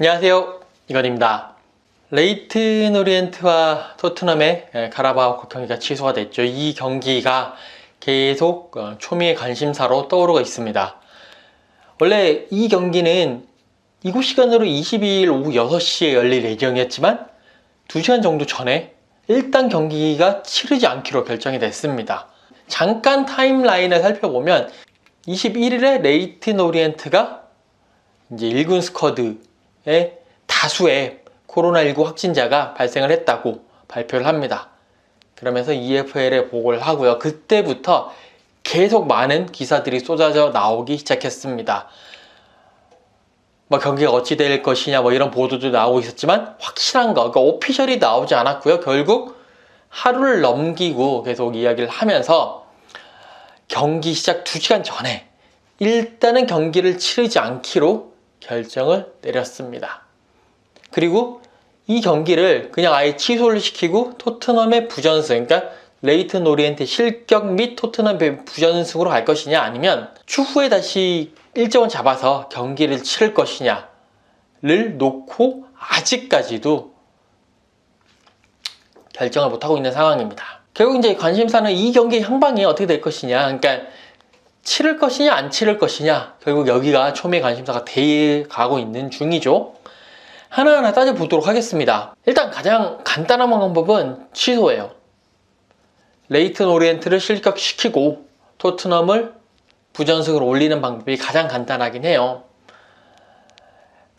안녕하세요. 이건입니다. 레이튼 오리엔트와 토트넘의 예, 카라바오 경기가 취소가 됐죠. 이 경기가 계속 어, 초미의 관심사로 떠오르고 있습니다. 원래 이 경기는 이곳 시간으로 22일 오후 6시에 열릴 예정이었지만 2시간 정도 전에 일단 경기가 치르지 않기로 결정이 됐습니다. 잠깐 타임라인을 살펴보면 21일에 레이튼 오리엔트가 이제 1군 스쿼드의 다수의 코로나19 확진자가 발생을 했다고 발표를 합니다. 그러면서 EFL에 보고를 하고요. 그때부터 계속 많은 기사들이 쏟아져 나오기 시작했습니다. 뭐 경기가 어찌 될 것이냐 뭐 이런 보도도 나오고 있었지만 확실한 거, 그러니까 오피셜이 나오지 않았고요. 결국 하루를 넘기고 계속 이야기를 하면서 경기 시작 2시간 전에 일단은 경기를 치르지 않기로 결정을 내렸습니다. 그리고 이 경기를 그냥 아예 취소를 시키고 토트넘의 부전승, 그러니까 레이튼 오리엔트 실격 및 토트넘의 부전승으로 갈 것이냐 아니면 추후에 다시 일정을 잡아서 경기를 치를 것이냐를 놓고 아직까지도 결정을 못하고 있는 상황입니다. 결국 이제 관심사는 이 경기 향방이 어떻게 될 것이냐, 그러니까 치를 것이냐 안 치를 것이냐 결국 여기가 초미의 관심사가 돼 가고 있는 중이죠. 하나하나 따져보도록 하겠습니다. 일단 가장 간단한 방법은 취소예요. 레이튼 오리엔트를 실격시키고 토트넘을 부전승으로 올리는 방법이 가장 간단하긴 해요.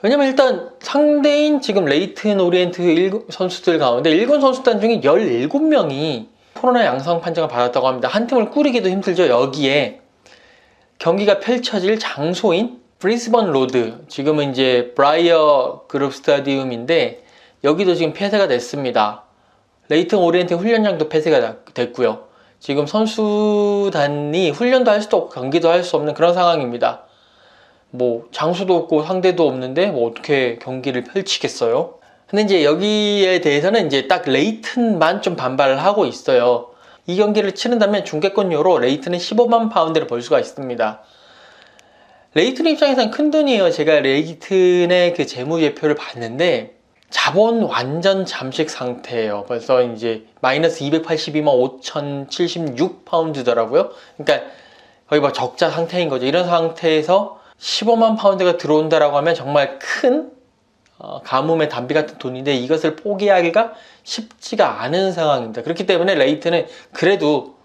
왜냐면 일단 상대인 지금 레이튼 오리엔트 1군 선수들 가운데 1군 선수단 중에 17명이 코로나 양성 판정을 받았다고 합니다. 한 팀을 꾸리기도 힘들죠. 여기에 경기가 펼쳐질 장소인 브리스번 로드, 지금은 이제 브라이어 그룹 스타디움인데 여기도 지금 폐쇄가 됐습니다. 레이튼 오리엔트 훈련장도 폐쇄가 됐고요. 지금 선수단이 훈련도 할 수도 없고 경기도 할 수 없는 그런 상황입니다. 뭐 장소도 없고 상대도 없는데 뭐 어떻게 경기를 펼치겠어요? 근데 이제 여기에 대해서는 이제 딱 레이튼만 좀 반발을 하고 있어요. 이 경기를 치른다면 중계권료로 레이튼은 15만 파운드를 벌 수가 있습니다. 레이튼 입장에서는 큰 돈이에요. 제가 레이튼의 그 재무제표를 봤는데 자본 완전 잠식 상태예요. 벌써 이제 마이너스 282만 5,076 파운드더라고요. 그러니까 거의 뭐 적자 상태인 거죠. 이런 상태에서 15만 파운드가 들어온다라고 하면 정말 큰 어, 가뭄의 담비 같은 돈인데 이것을 포기하기가 쉽지가 않은 상황입니다. 그렇기 때문에 레이트는 그래도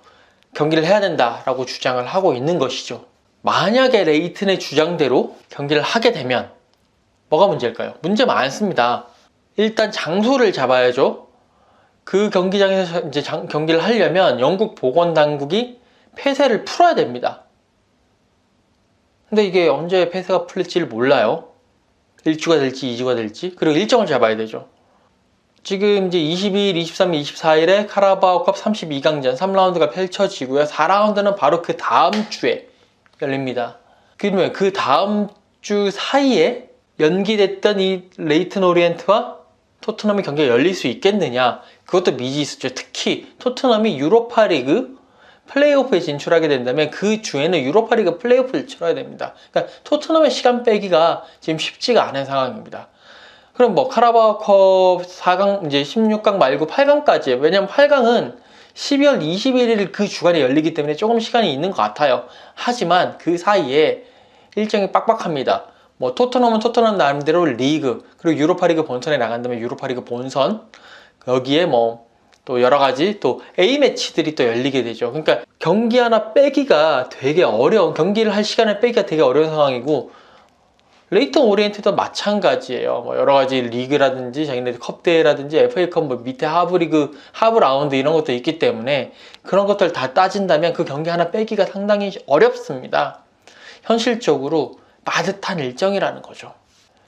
경기를 해야 된다라고 주장을 하고 있는 것이죠. 만약에 레이튼의 주장대로 경기를 하게 되면 뭐가 문제일까요? 문제 많습니다. 일단 장소를 잡아야죠. 그 경기장에서 이제 장, 경기를 하려면 영국 보건 당국이 폐쇄를 풀어야 됩니다. 근데 이게 언제 폐쇄가 풀릴지를 몰라요. 1주가 될지 2주가 될지 그리고 일정을 잡아야 되죠. 지금 이제 22일, 23일, 24일에 카라바오컵 32강전 3라운드가 펼쳐지고요. 4라운드는 바로 그 다음 주에 열립니다. 그러면 그 다음 주 사이에 연기됐던 이 레이튼 오리엔트와 토트넘의 경기가 열릴 수 있겠느냐? 그것도 미지수죠. 특히 토트넘이 유로파 리그 플레이오프에 진출하게 된다면 그 주에는 유로파리그 플레이오프를 치러야 됩니다. 그러니까 토트넘의 시간 빼기가 지금 쉽지가 않은 상황입니다. 그럼 뭐 카라바오컵 4강 이제 16강 말고 8강까지 왜냐면 8강은 12월 21일 그 주간에 열리기 때문에 조금 시간이 있는 것 같아요. 하지만 그 사이에 일정이 빡빡합니다. 뭐 토트넘은 토트넘 나름대로 리그 그리고 유로파리그 본선에 나간다면 유로파리그 본선 여기에 뭐 또 여러 가지 또 A 매치들이 또 열리게 되죠. 그러니까 경기 하나 빼기가 되게 어려운 경기를 할 시간을 빼기가 되게 어려운 상황이고 레이튼 오리엔트도 마찬가지예요. 뭐 여러 가지 리그라든지 자기네들 컵 대회라든지 FA컵 뭐 밑에 하부 리그 하부 라운드 이런 것도 있기 때문에 그런 것들 다 따진다면 그 경기 하나 빼기가 상당히 어렵습니다. 현실적으로 빠듯한 일정이라는 거죠.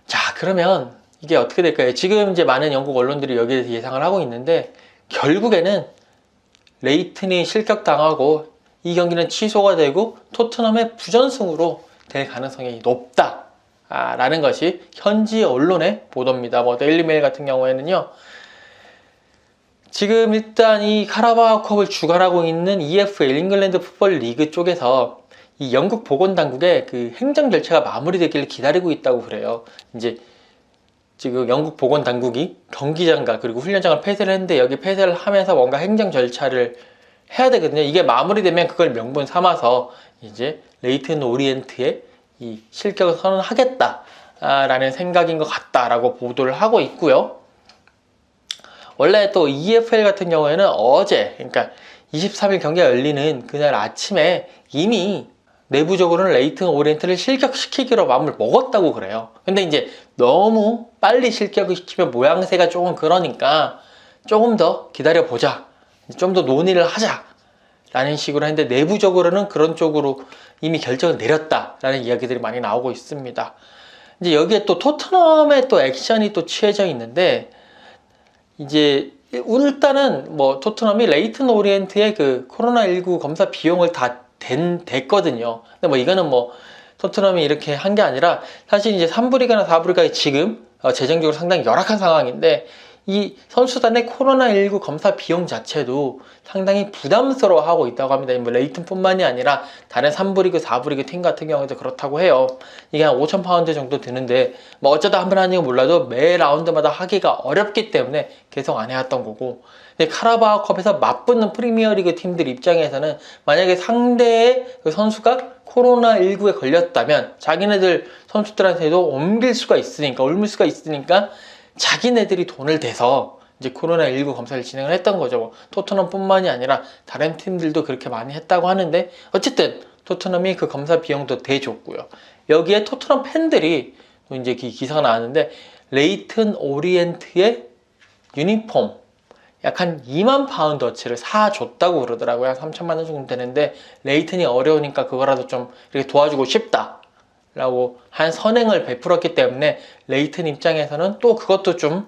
자, 그러면 이게 어떻게 될까요? 지금 이제 많은 영국 언론들이 여기에 대해서 예상을 하고 있는데 결국에는 레이튼이 실격당하고 이 경기는 취소가 되고 토트넘의 부전승으로 될 가능성이 높다. 아, 라는 것이 현지 언론의 보도입니다. 뭐 데일리메일 같은 경우에는요. 지금 일단 이 카라바오컵을 주관하고 있는 EFL 잉글랜드 풋볼 리그 쪽에서 이 영국 보건당국의 그 행정 절차가 마무리되기를 기다리고 있다고 그래요. 이제 지금 영국 보건 당국이 경기장과 그리고 훈련장을 폐쇄를 했는데 여기 폐쇄를 하면서 뭔가 행정 절차를 해야 되거든요. 이게 마무리되면 그걸 명분 삼아서 이제 레이튼 오리엔트의 이 실격을 선언하겠다라는 생각인 것 같다라고 보도를 하고 있고요. 원래 또 EFL 같은 경우에는 어제, 그러니까 23일 경기가 열리는 그날 아침에 이미 내부적으로는 레이튼 오리엔트를 실격시키기로 마음을 먹었다고 그래요. 근데 이제 너무 빨리 실격을 시키면 모양새가 조금 그러니까 조금 더 기다려보자. 좀 더 논의를 하자. 라는 식으로 했는데 내부적으로는 그런 쪽으로 이미 결정을 내렸다라는 이야기들이 많이 나오고 있습니다. 이제 여기에 또 토트넘의 또 액션이 또 취해져 있는데 이제 일단은 뭐 토트넘이 레이튼 오리엔트의 그 코로나19 검사 비용을 다 된, 됐거든요. 근데 뭐 이거는 뭐 토트넘이 이렇게 한 게 아니라 사실 이제 3부 리그나 4부 리그가 지금 어, 재정적으로 상당히 열악한 상황인데 이 선수단의 코로나19 검사 비용 자체도 상당히 부담스러워 하고 있다고 합니다. 뭐 레이튼뿐만이 아니라 다른 3부 리그, 4부 리그 팀 같은 경우도 그렇다고 해요. 이게 한 5천 파운드 정도 드는데 뭐 어쩌다 한 번 하는 건 몰라도 매 라운드마다 하기가 어렵기 때문에 계속 안 해왔던 거고 카라바오컵에서 맞붙는 프리미어리그 팀들 입장에서는 만약에 상대의 그 선수가 코로나19에 걸렸다면 자기네들 선수들한테도 옮길 수가 있으니까 옮길 수가 있으니까 자기네들이 돈을 대서 이제 코로나19 검사를 진행을 했던 거죠. 뭐 토트넘뿐만이 아니라 다른 팀들도 그렇게 많이 했다고 하는데 어쨌든 토트넘이 그 검사 비용도 대줬고요. 여기에 토트넘 팬들이 또 이제 기- 기사가 나왔는데 레이튼 오리엔트의 유니폼 약한 2만 파운드어치를 사줬다고 그러더라고요. 한 3천만 원 정도 되는데 레이튼이 어려우니까 그거라도 좀 이렇게 도와주고 싶다. 라고 한 선행을 베풀었기 때문에 레이튼 입장에서는 또 그것도 좀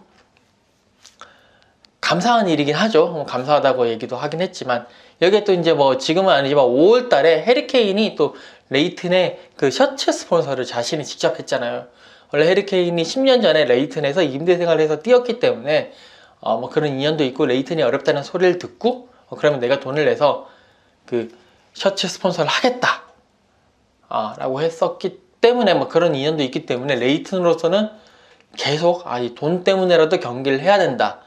감사한 일이긴 하죠. 뭐 감사하다고 얘기도 하긴 했지만 여기에 또 이제 뭐 지금은 아니지만 5월 달에 해리케인이 또 레이튼의 그 셔츠 스폰서를 자신이 직접 했잖아요. 원래 해리케인이 10년 전에 레이튼에서 임대 생활을 해서 뛰었기 때문에 어 뭐 그런 인연도 있고 레이튼이 어렵다는 소리를 듣고 어 그러면 내가 돈을 내서 그 셔츠 스폰서를 하겠다. 아, 라고 했었기 때문에 뭐 그런 인연도 있기 때문에 레이튼으로서는 계속 아, 이 돈 때문에라도 경기를 해야 된다.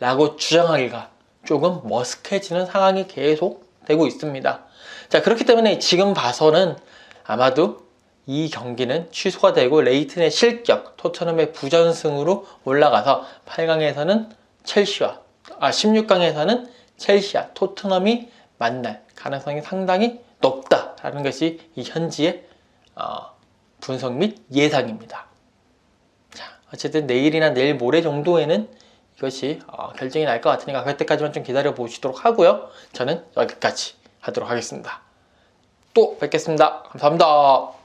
라고 주장하기가 조금 머쓱해지는 상황이 계속 되고 있습니다. 자, 그렇기 때문에 지금 봐서는 아마도 이 경기는 취소가 되고 레이튼의 실격, 토트넘의 부전승으로 올라가서 8강에서는 첼시와 아 16강에서는 첼시와 토트넘이 만날 가능성이 상당히 높다라는 것이 이 현지의 어, 분석 및 예상입니다. 자, 어쨌든 내일이나 내일 모레 정도에는 이것이 어, 결정이 날 것 같으니까 그때까지만 좀 기다려 보시도록 하고요. 저는 여기까지 하도록 하겠습니다. 또 뵙겠습니다. 감사합니다.